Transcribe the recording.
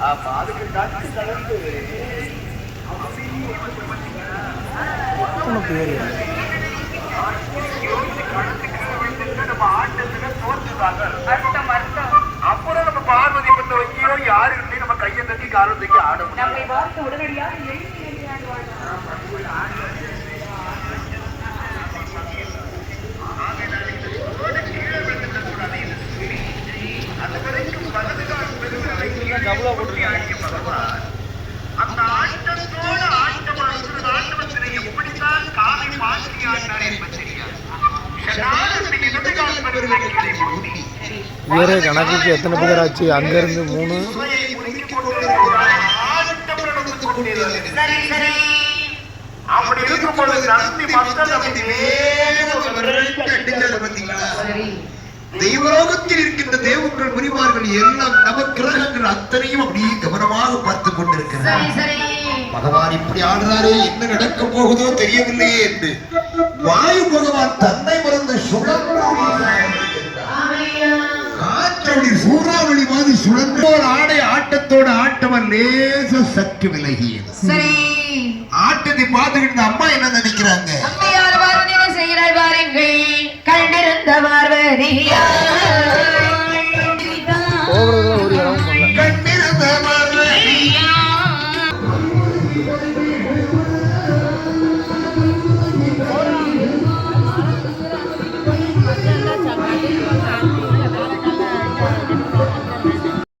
ஆமா அதுக்கு நட்டு கலந்து அர்த்தம் அர்த்தம் அப்புறம் நம்ம பார்வதி பத்த வைக்கியோ யாரு இல்லை நம்ம கையை தட்டி காலம் தூக்கி ஆட முடியும் உடனடியாக பெருவிளைகளை முந்தி வேற கணக்குக்கு எத்தனை பேர் ஆச்சு? அங்கேருந்து மூணு. அப்படி இருக்கும் பொழுது நந்தி மக்கள் அப்படி வேகம் பார்த்தீங்களா? தெய்வலோகத்தில் இருக்கின்ற தேவர்கள் முனிவார்கள் எல்லாம் நவக்கிரகங்கள் அத்தனையும் அப்படியே கவனமாக பார்த்து கொண்டிருக்கிறார் பகவான் இப்படி ஆடுறாரே என்ன நடக்க போகுதோ தெரியவில்லையே என்று. வாயு பகவான் தன்னை மறந்து சுழன்று காற்றடி சூறாவளி மாதிரி சுழன்று ஒரு ஆடை ஆட்டத்தோட ஆட்டவன் லேச சற்று விலகியது. ஆட்டத்தை பார்த்துக்கிட்டு அம்மா என்ன நினைக்கிறாங்க? yeah.